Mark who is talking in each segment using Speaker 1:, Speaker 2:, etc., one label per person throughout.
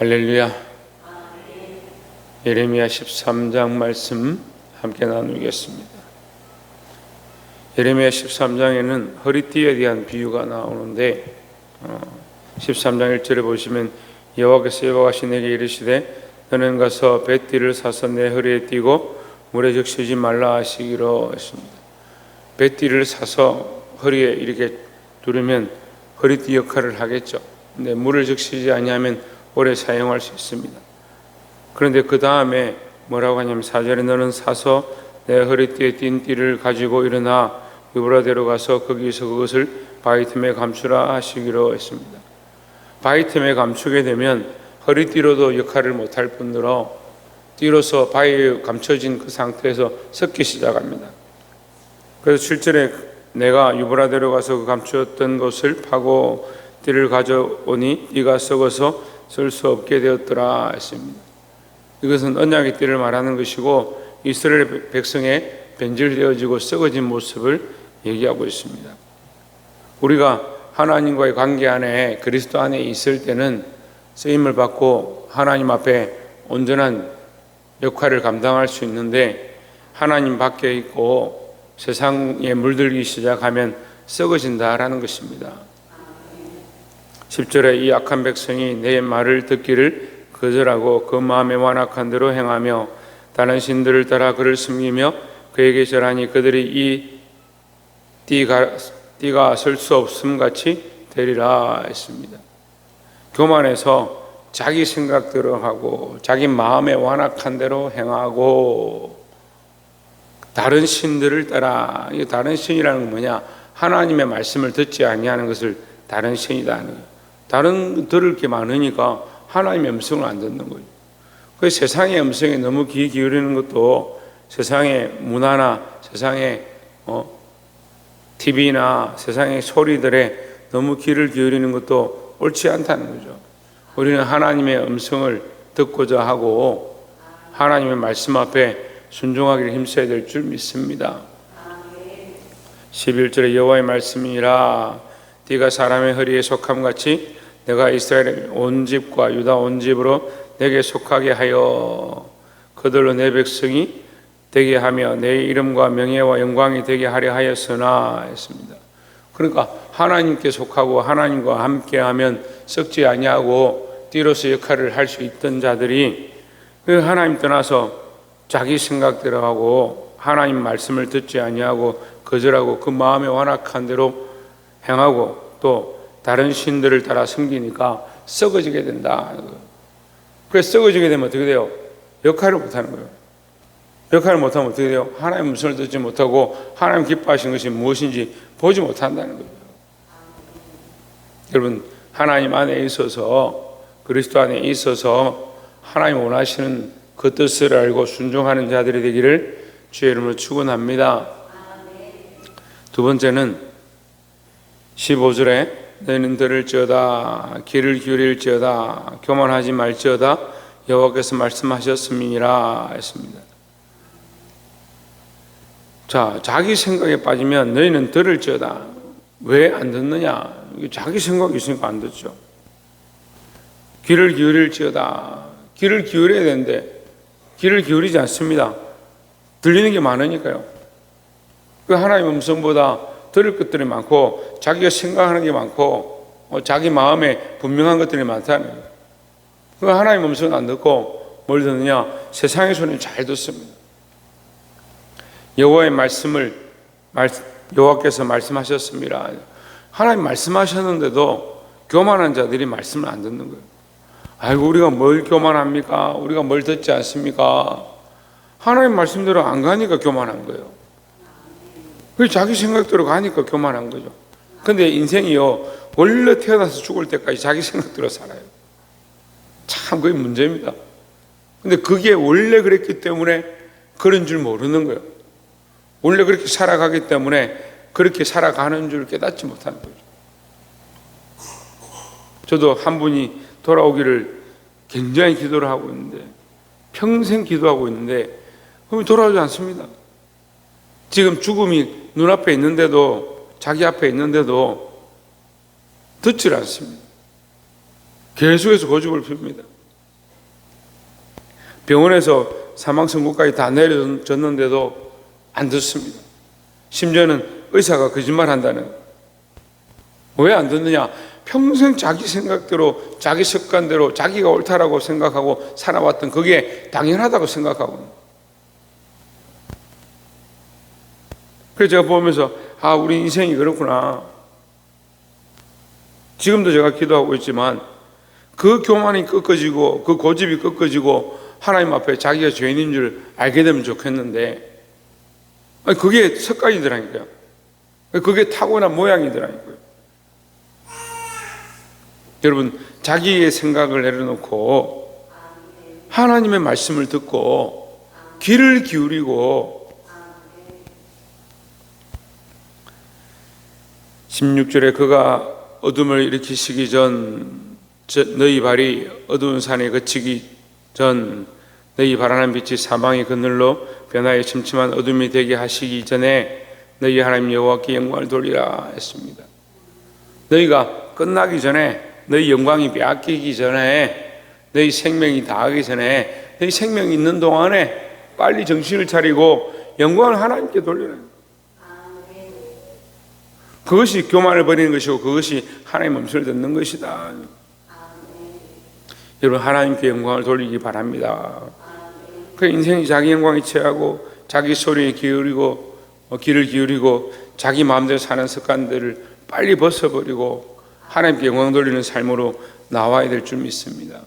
Speaker 1: 할렐루야. 예레미야 13장 말씀 함께 나누겠습니다. 예레미야 13장에는 허리띠에 대한 비유가 나오는데 어, 13장 1절에 보시면 여호와께서 여호와시 내게 이르시되 너는 가서 뱃띠를 사서 내 허리에 띠고 물에 적시지 말라 하시기로 했습니다. 뱃띠를 사서 허리에 이렇게 두르면 허리띠 역할을 하겠죠. 근데 물을 적시지 아니하면 오래 사용할 수 있습니다. 그런데 그 다음에 뭐라고 하냐면 사절에 너는 사서 내 허리띠에 띈 띠를 가지고 일어나 유브라데로 가서 거기서 그것을 바위 틈에 감추라 하시기로 했습니다. 바위 틈에 감추게 되면 허리띠로도 역할을 못할 뿐더러 띠로서 바위에 감춰진 그 상태에서 섞기 시작합니다. 그래서 7절에 내가 유브라데로 가서 그 감추었던 것을 파고 띠를 가져오니 띠가 썩어서 쓸 수 없게 되었더라 했습니다. 이것은 언약의 띠를 말하는 것이고 이스라엘 백성의 변질되어지고 썩어진 모습을 얘기하고 있습니다. 우리가 하나님과의 관계 안에 그리스도 안에 있을 때는 쓰임을 받고 하나님 앞에 온전한 역할을 감당할 수 있는데 하나님 밖에 있고 세상에 물들기 시작하면 썩어진다라는 것입니다. 10절에 이 악한 백성이 내 말을 듣기를 거절하고 그 마음에 완악한 대로 행하며 다른 신들을 따라 그를 숨기며 그에게 절하니 그들이 이 띠가 띠가 설 수 없음 같이 되리라 했습니다. 교만해서 자기 생각대로 하고 자기 마음에 완악한 대로 행하고 다른 신들을 따라 이 다른 신이라는 건 뭐냐? 하나님의 말씀을 듣지 아니하는 것을 다른 신이다 하는 거예요. 다른 들을 게 많으니까 하나님의 음성을 안 듣는 거예요. 그 세상의 음성에 너무 귀 기울이는 것도 세상의 문화나 세상의 어, TV나 세상의 소리들에 너무 귀를 기울이는 것도 옳지 않다는 거죠. 우리는 하나님의 음성을 듣고자 하고 하나님의 말씀 앞에 순종하기를 힘써야 될 줄 믿습니다. 11절에 여호와의 말씀이라 네가 사람의 허리에 속함 같이 내가 이스라엘 온 집과 유다 온 집으로 내게 속하게 하여 그들로 내 백성이 되게 하며 내 이름과 명예와 영광이 되게 하려 하였으나 했습니다. 그러니까 하나님께 속하고 하나님과 함께하면 썩지 아니하고 띠로서 역할을 할 수 있던 자들이 그 하나님 떠나서 자기 생각대로 하고 하나님 말씀을 듣지 아니하고 거절하고 그 마음에 완악한 대로 행하고 또 다른 신들을 따라 섬기니까 썩어지게 된다. 그래서 썩어지게 되면 어떻게 돼요? 역할을 못하는 거예요. 역할을 못하면 어떻게 돼요? 하나님 음성을 듣지 못하고 하나님 기뻐하신 것이 무엇인지 보지 못한다는 거예요. 여러분 하나님 안에 있어서 그리스도 안에 있어서 하나님 원하시는 그 뜻을 알고 순종하는 자들이 되기를 주의 이름으로 축원합니다. 두 번째는 15절에 너희는 들을지어다 귀를 기울일지어다 교만하지 말지어다 여호와께서 말씀하셨음이니라 했습니다. 자, 자기 생각에 빠지면 너희는 들을지어다. 왜 안 듣느냐? 자기 생각이 있으니까 안 듣죠. 귀를 기울일지어다. 귀를 기울여야 되는데 귀를 기울이지 않습니다. 들리는 게 많으니까요. 그 하나님 음성보다 들을 것들이 많고 자기가 생각하는 게 많고 어, 자기 마음에 분명한 것들이 많다는. 그 하나님 음성은 안 듣고 뭘 듣느냐? 세상의 소리는 잘 듣습니다. 여호와의 말씀을 여호와께서 말씀하셨습니다. 하나님 말씀하셨는데도 교만한 자들이 말씀을 안 듣는 거예요. 아이고 우리가 뭘 교만합니까? 우리가 뭘 듣지 않습니까? 하나님 말씀대로 안 가니까 교만한 거예요. 그 자기 생각대로 가니까 교만한 거죠. 근데 인생이요 원래 태어나서 죽을 때까지 자기 생각대로 살아요. 참 그게 문제입니다. 근데 그게 원래 그랬기 때문에 그런 줄 모르는 거예요. 원래 그렇게 살아가기 때문에 그렇게 살아가는 줄 깨닫지 못하는 거죠. 저도 한 분이 돌아오기를 굉장히 기도를 하고 있는데 평생 기도하고 있는데 그럼 돌아오지 않습니다. 지금 죽음이 눈앞에 있는데도 자기 앞에 있는데도 듣질 않습니다. 계속해서 고집을 핍니다. 병원에서 사망 선고까지 다 내려졌는데도 안 듣습니다. 심지어는 의사가 거짓말 한다는 왜 안 듣느냐? 평생 자기 생각대로 자기 습관대로 자기가 옳다라고 생각하고 살아왔던 그게 당연하다고 생각하고 그래서 제가 보면서 아 우리 인생이 그렇구나. 지금도 제가 기도하고 있지만 그 교만이 꺾어지고 그 고집이 꺾어지고 하나님 앞에 자기가 죄인인 줄 알게 되면 좋겠는데 그게 습관이더라니까요. 그게 타고난 모양이더라니까요. 여러분 자기의 생각을 내려놓고 하나님의 말씀을 듣고 귀를 기울이고 16절에 그가 어둠을 일으키시기 전 저- 너희 발이 어두운 산에 그치기 전 너희 바라는 빛이 사망의 그늘로 변화에 침침한 어둠이 되게 하시기 전에 너희 하나님 여호와께 영광을 돌리라 했습니다. 너희가 끝나기 전에 너희 영광이 빼앗기기 전에 너희 생명이 다하기 전에 너희 생명이 있는 동안에 빨리 정신을 차리고 영광을 하나님께 돌리라. 그것이 교만을 버리는 것이고 그것이 하나님의 음성을 듣는 것이다. 여러분 하나님께 영광을 돌리기 바랍니다. 그 인생이 자기 영광에 취하고 자기 소리에 기울이고 어, 귀를 기울이고 자기 마음대로 사는 습관들을 빨리 벗어버리고 하나님께 영광 돌리는 삶으로 나와야 될 줄 믿습니다.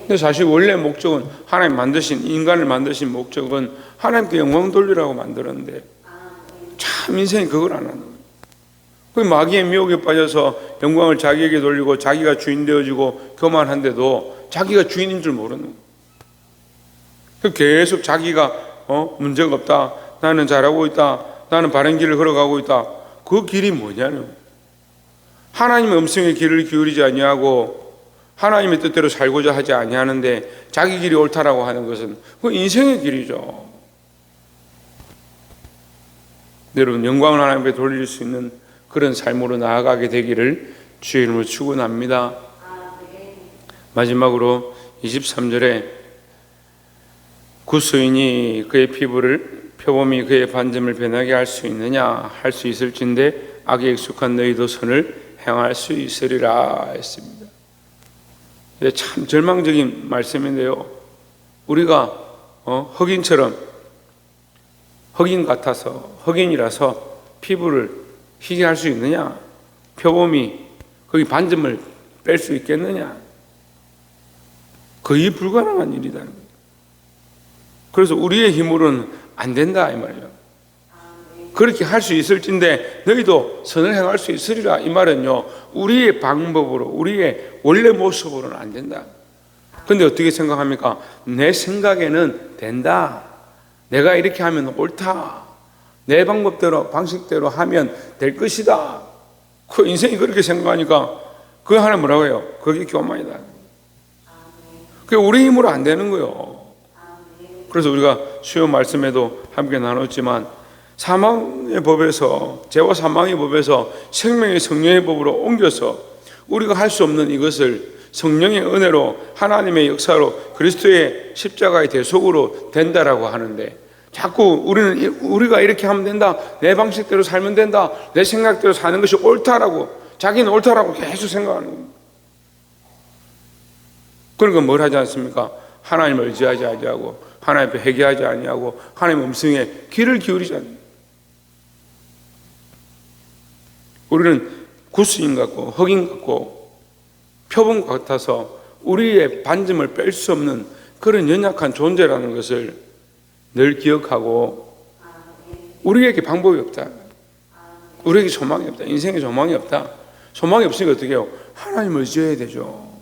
Speaker 1: 근데 사실 원래 목적은 하나님 만드신 인간을 만드신 목적은 하나님께 영광 돌리라고 만들었는데 참 인생이 그걸 안 하는 거예요. 그 마귀의 미혹에 빠져서 영광을 자기에게 돌리고 자기가 주인 되어지고 교만한데도 자기가 주인인 줄 모르는. 그 계속 자기가 어 문제가 없다. 나는 잘하고 있다. 나는 바른 길을 걸어가고 있다. 그 길이 뭐냐는 하나님의 음성에 귀를 기울이지 아니하고 하나님의 뜻대로 살고자 하지 아니하는데 자기 길이 옳다라고 하는 것은 그 인생의 길이죠. 여러분 영광을 하나님께 돌릴 수 있는 그런 삶으로 나아가게 되기를 주의 이름으로 축원합니다. 마지막으로 23절에 구수인이 그의 피부를 표범이 그의 반점을 변하게 할 수 있느냐 할 수 있을진데 악에 익숙한 너희도 선을 행할 수 있으리라 했습니다. 참 절망적인 말씀인데요. 우리가 어, 흑인처럼 흑인 같아서 흑인이라서 피부를 희게 할 수 있느냐? 표범이 거기 반점을 뺄 수 있겠느냐? 거의 불가능한 일이다. 그래서 우리의 힘으로는 안 된다 이 말이에요. 그렇게 할 수 있을진데 너희도 선을 행할 수 있으리라 이 말은요. 우리의 방법으로 우리의 원래 모습으로는 안 된다. 근데 어떻게 생각합니까? 내 생각에는 된다. 내가 이렇게 하면 옳다. 내 방법대로 방식대로 하면 될 것이다. 그 인생이 그렇게 생각하니까 그 하나 뭐라고 해요? 그게 교만이다. 그게 우리 힘으로 안 되는 거예요. 그래서 우리가 수요 말씀에도 함께 나눴지만 사망의 법에서 죄와 사망의 법에서 생명의 성령의 법으로 옮겨서 우리가 할 수 없는 이것을 성령의 은혜로 하나님의 역사로 그리스도의 십자가의 대속으로 된다라고 하는데 자꾸 우리는 이- 우리가 이렇게 하면 된다 내 방식대로 살면 된다 내 생각대로 사는 것이 옳다라고 자기는 옳다라고 계속 생각하는 거예요. 그러니까 뭘 하지 않습니까? 하나님을 의지하지 아니하고 하나님 앞에 회개하지 아니하고 하나님 음성에 귀를 기울이지 않는 우리는 구스인 같고 흑인 같고 표범 같아서 우리의 반점을 뺄 수 없는 그런 연약한 존재라는 것을 늘 기억하고 우리에게 방법이 없다. 우리에게 소망이 없다. 인생에 소망이 없다. 소망이 없으니까 어떻게 해요? 하나님을 의지해야 되죠.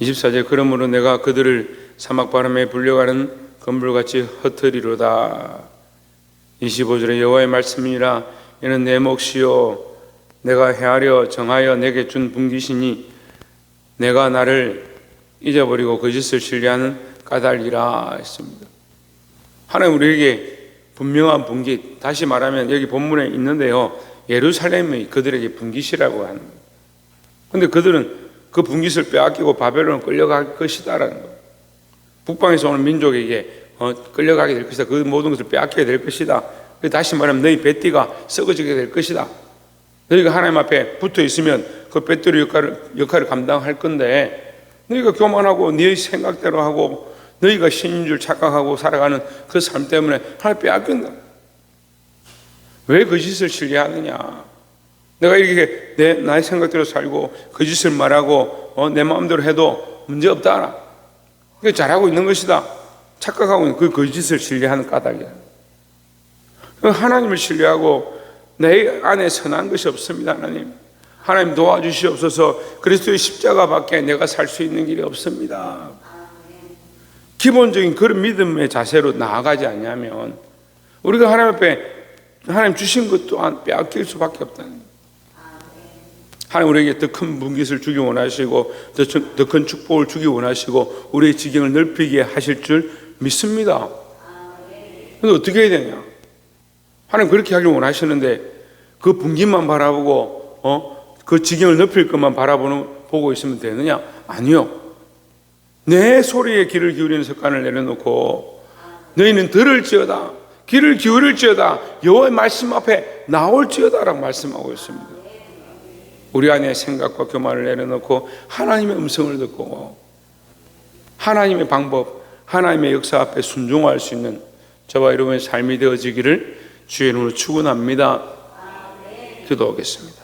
Speaker 1: 24절 그러므로 내가 그들을 사막 바람에 불려가는 건불같이 흩으리로다. 25절에 여호와의 말씀이라 이는 내 몫이요 내가 헤아려 정하여 내게 준 분기시니 내가 나를 잊어버리고 거짓을 신뢰하는 까닭이라 했습니다. 하나님 우리에게 분명한 분기 다시 말하면 여기 본문에 있는데요. 예루살렘이 그들에게 분기시라고 하는 거예요. 근데 그들은 그 분깃을 빼앗기고 바벨론을 끌려갈 것이다라는 거. 북방에서 오는 민족에게 어, 끌려가게 될 것이다. 그 모든 것을 빼앗기게 될 것이다. 그 다시 말하면 너희 배띠가 썩어지게 될 것이다. 너희가 하나님 앞에 붙어 있으면 그 배터리 역할을, 역할을 감당할 건데 너희가 교만하고 너희 생각대로 하고 너희가 신인 줄 착각하고 살아가는 그 삶 때문에 하나님 빼앗긴다. 왜 거짓을 신뢰하느냐? 내가 이렇게 내 나의 생각대로 살고 거짓을 말하고 어, 내 마음대로 해도 문제 없다. 그 잘하고 있는 것이다. 착각하고 있는 그 거짓을 신뢰하는 까닭이야. 그 하나님을 신뢰하고 내 안에 선한 것이 없습니다, 하나님. 하나님 도와주시옵소서 그리스도의 십자가밖에 내가 살 수 있는 길이 없습니다. 기본적인 그런 믿음의 자세로 나아가지 않냐면 우리가 하나님 앞에 하나님 주신 것 또한 빼앗길 수밖에 없다는 거예요. 하나님 우리에게 더 큰 분깃을 주기 원하시고 더 큰 축복을 주기 원하시고 우리의 지경을 넓히게 하실 줄 믿습니다. 근데 어떻게 해야 되냐? 하나님 그렇게 하길 원하시는데 그 분깃만 바라보고 어? 그 지경을 넓힐 것만 바라보는 보고 있으면 되느냐? 아니요. 내 소리에 귀를 기울이는 습관을 내려놓고 너희는 들을지어다 귀를 기울일지어다 여호와의 말씀 앞에 나올지어다라고 말씀하고 있습니다. 우리 안에 생각과 교만을 내려놓고 하나님의 음성을 듣고 하나님의 방법, 하나님의 역사 앞에 순종할 수 있는 저와 여러분의 삶이 되어지기를 주의 이름으로 축원합니다. 기도하겠습니다.